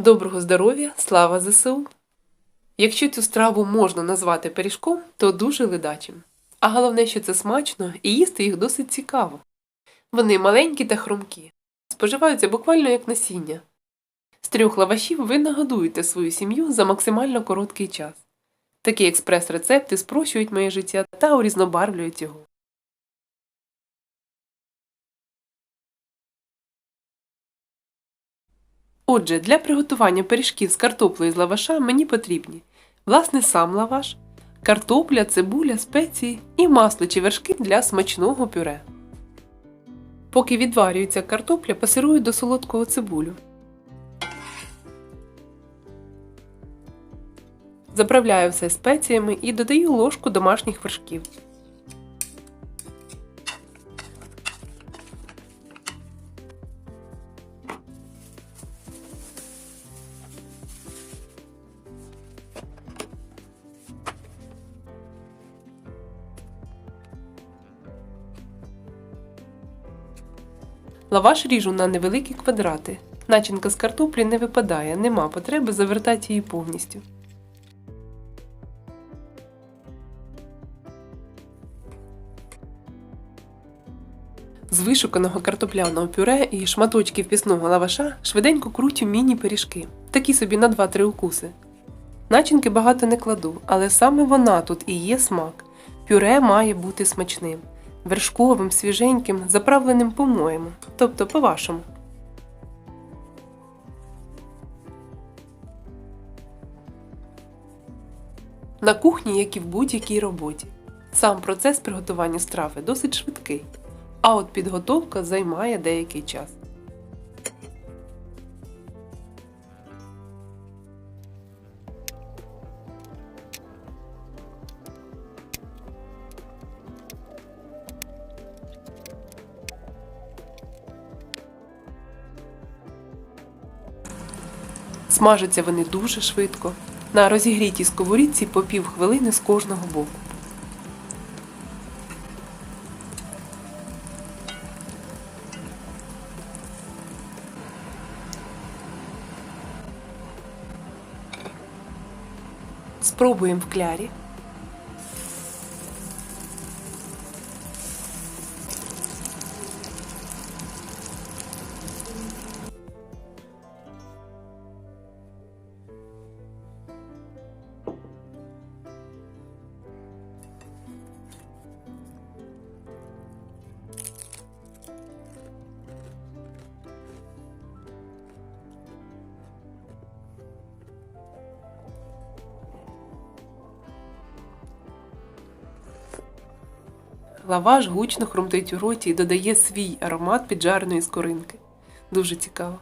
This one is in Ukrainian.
Доброго здоров'я, слава ЗСУ! Якщо цю страву можна назвати пиріжком, то дуже ледачим. А головне, що це смачно і їсти їх досить цікаво. Вони маленькі та хрумкі, споживаються буквально як насіння. З трьох лавашів ви нагодуєте свою сім'ю за максимально короткий час. Такі експрес-рецепти спрощують моє життя та урізнобарвлюють його. Отже, для приготування пиріжків з картоплею з лаваша мені потрібні власне сам лаваш, картопля, цибуля, спеції і масло чи вершки для смачного пюре. Поки відварюється картопля, пасирую до солодкого цибулю. Заправляю все спеціями і додаю ложку домашніх вершків. Лаваш ріжу на невеликі квадрати. Начинка з картоплі не випадає, нема потреби завертати її повністю. З вишуканого картопляного пюре і шматочків пісного лаваша швиденько крутю міні-пиріжки, такі собі на 2-3 укуси. Начинки багато не кладу, але саме вона тут і є смак. Пюре має бути смачним, вершковим, свіженьким, заправленим по-моєму, тобто по-вашому. На кухні, як і в будь-якій роботі. Сам процес приготування страви досить швидкий, а от підготовка займає деякий час. Смажаться вони дуже швидко. На розігрітій сковорідці по пів хвилини з кожного боку. Спробуємо в клярі. Лаваш гучно хрумтить у роті і додає свій аромат піджарної скоринки. Дуже цікаво.